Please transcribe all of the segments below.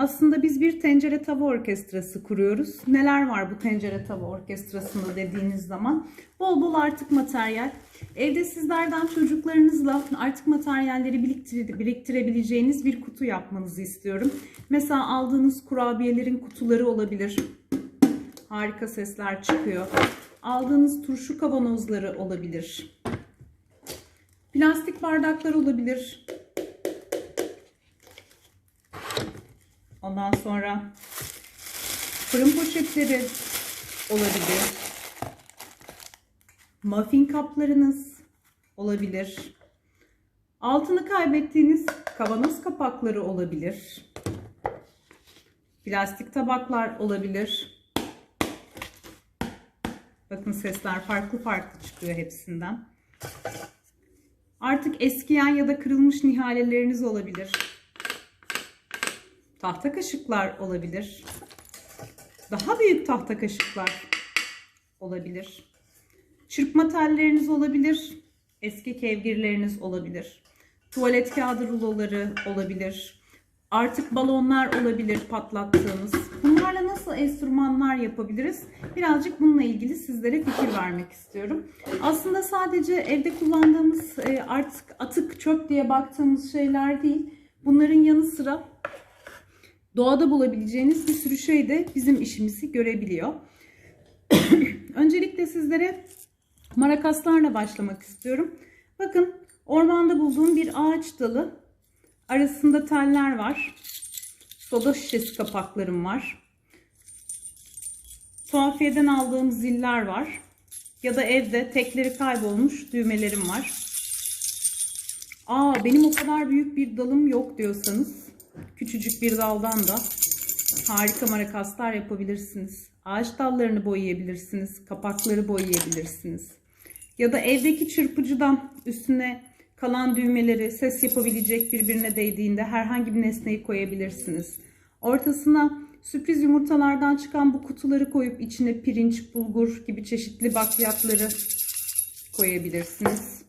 Aslında biz bir tencere tava orkestrası kuruyoruz. Neler var bu tencere tava orkestrasında dediğiniz zaman? Bol bol artık materyal. Evde sizlerden çocuklarınızla artık materyalleri biriktir- biriktirebileceğiniz bir kutu yapmanızı istiyorum. Mesela aldığınız kurabiyelerin kutuları olabilir. Harika sesler çıkıyor. Aldığınız turşu kavanozları olabilir. Plastik bardaklar olabilir. Ondan sonra fırın poşetleri olabilir. Muffin kaplarınız olabilir. Altını kaybettiğiniz kavanoz kapakları olabilir. Plastik tabaklar olabilir. Bakın sesler farklı farklı çıkıyor hepsinden. Artık eskiyen ya da kırılmış nihaleleriniz olabilir. Tahta kaşıklar olabilir. Daha büyük tahta kaşıklar olabilir. Çırpma telleriniz olabilir. Eski kevgirleriniz olabilir. Tuvalet kağıdı ruloları olabilir. Artık balonlar olabilir patlattığınız. Bunlarla nasıl enstrümanlar yapabiliriz? Birazcık bununla ilgili sizlere fikir vermek istiyorum. Aslında sadece evde kullandığımız e, artık atık çöp diye baktığımız şeyler değil. Bunların yanı sıra doğada bulabileceğiniz bir sürü şey de bizim işimizi görebiliyor. Öncelikle sizlere marakaslarla başlamak istiyorum. Bakın ormanda bulduğum bir ağaç dalı. Arasında teller var. Soda şişesi kapaklarım var. Tuhafiyeden aldığım ziller var. Ya da evde tekleri kaybolmuş düğmelerim var. Aa benim o kadar büyük bir dalım yok diyorsanız küçücük bir daldan da harika marakaslar yapabilirsiniz. Ağaç dallarını boyayabilirsiniz. Kapakları boyayabilirsiniz. Ya da evdeki çırpıcıdan üstüne kalan düğmeleri ses yapabilecek birbirine değdiğinde herhangi bir nesneyi koyabilirsiniz. Ortasına sürpriz yumurtalardan çıkan bu kutuları koyup içine pirinç, bulgur gibi çeşitli bakliyatları koyabilirsiniz.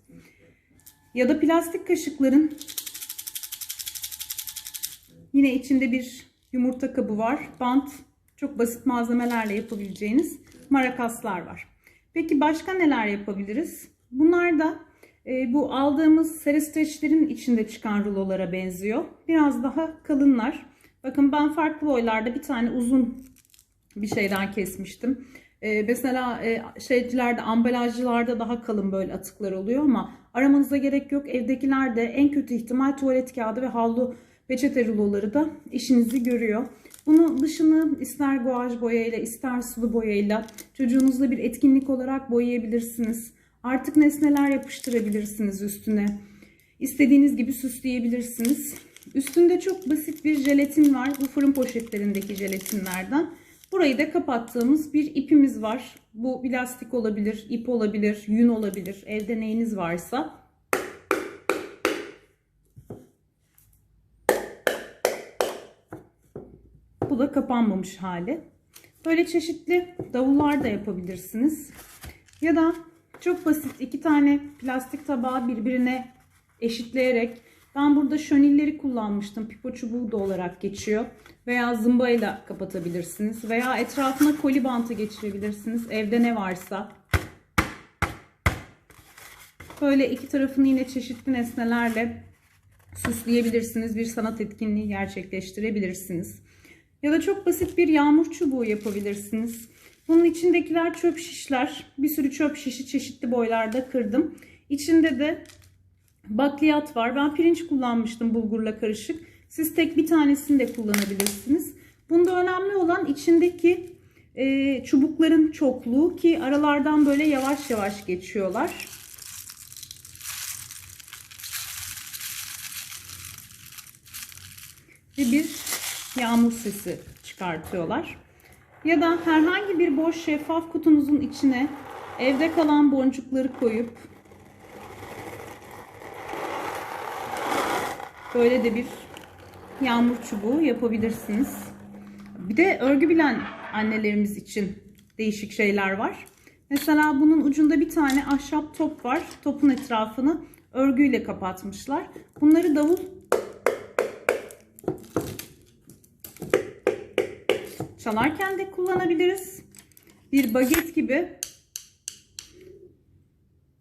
Ya da plastik kaşıkların yine içinde bir yumurta kabı var. Bant, çok basit malzemelerle yapabileceğiniz marakaslar var. Peki başka neler yapabiliriz? Bunlar da e, bu aldığımız serestreçlerin içinde çıkan rulolara benziyor. Biraz daha kalınlar. Bakın ben farklı boylarda bir tane uzun bir şeyden kesmiştim. E, mesela e, şeycilerde, ambalajcılarda daha kalın böyle atıklar oluyor ama aramanıza gerek yok. Evdekilerde en kötü ihtimal tuvalet kağıdı ve havlu peçete ruloları da işinizi görüyor. Bunu dışını ister guaj boyayla ister sulu boyayla çocuğunuzla bir etkinlik olarak boyayabilirsiniz. Artık nesneler yapıştırabilirsiniz üstüne. İstediğiniz gibi süsleyebilirsiniz. Üstünde çok basit bir jelatin var. Bu fırın poşetlerindeki jelatinlerden. Burayı da kapattığımız bir ipimiz var. Bu plastik olabilir, ip olabilir, yün olabilir. Evde neyiniz varsa. Bu da kapanmamış hali. Böyle çeşitli davullar da yapabilirsiniz. Ya da çok basit iki tane plastik tabağı birbirine eşitleyerek ben burada şönilleri kullanmıştım. Pipo çubuğu da olarak geçiyor. Veya zımbayla kapatabilirsiniz. Veya etrafına koli bantı geçirebilirsiniz. Evde ne varsa. Böyle iki tarafını yine çeşitli nesnelerle süsleyebilirsiniz. Bir sanat etkinliği gerçekleştirebilirsiniz. Ya da çok basit bir yağmur çubuğu yapabilirsiniz. Bunun içindekiler çöp şişler. Bir sürü çöp şişi çeşitli boylarda kırdım. İçinde de bakliyat var. Ben pirinç kullanmıştım bulgurla karışık. Siz tek bir tanesini de kullanabilirsiniz. Bunda önemli olan içindeki e, çubukların çokluğu ki aralardan böyle yavaş yavaş geçiyorlar. Ve bir yağmur sesi çıkartıyorlar. Ya da herhangi bir boş şeffaf kutunuzun içine evde kalan boncukları koyup böyle de bir yağmur çubuğu yapabilirsiniz. Bir de örgü bilen annelerimiz için değişik şeyler var. Mesela bunun ucunda bir tane ahşap top var. Topun etrafını örgüyle kapatmışlar. Bunları davul çalarken de kullanabiliriz. Bir baget gibi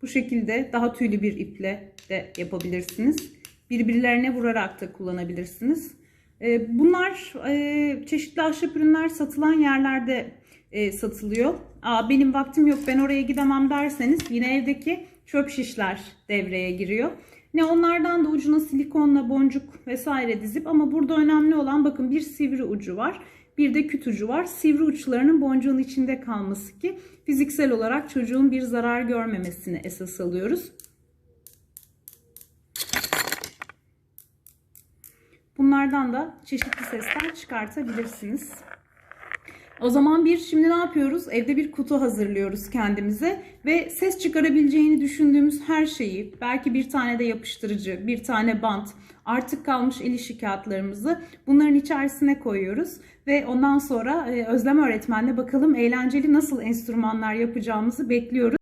bu şekilde daha tüylü bir iple de yapabilirsiniz. Birbirlerine vurarak da kullanabilirsiniz. Ee, Bunlar e, çeşitli ahşap ürünler satılan yerlerde e, satılıyor. Aa, benim vaktim yok ben oraya gidemem derseniz yine evdeki çöp şişler devreye giriyor. Ne onlardan da ucuna silikonla boncuk vesaire dizip ama burada önemli olan bakın bir sivri ucu var. Bir de küt ucu var. Sivri uçlarının boncuğun içinde kalması ki fiziksel olarak çocuğun bir zarar görmemesini esas alıyoruz. Bunlardan da çeşitli sesler çıkartabilirsiniz. O zaman bir şimdi ne yapıyoruz? Evde bir kutu hazırlıyoruz kendimize ve ses çıkarabileceğini düşündüğümüz her şeyi, belki bir tane de yapıştırıcı, bir tane bant, artık kalmış el kağıtlarımızı bunların içerisine koyuyoruz ve ondan sonra e, Özlem öğretmenle bakalım eğlenceli nasıl enstrümanlar yapacağımızı bekliyoruz.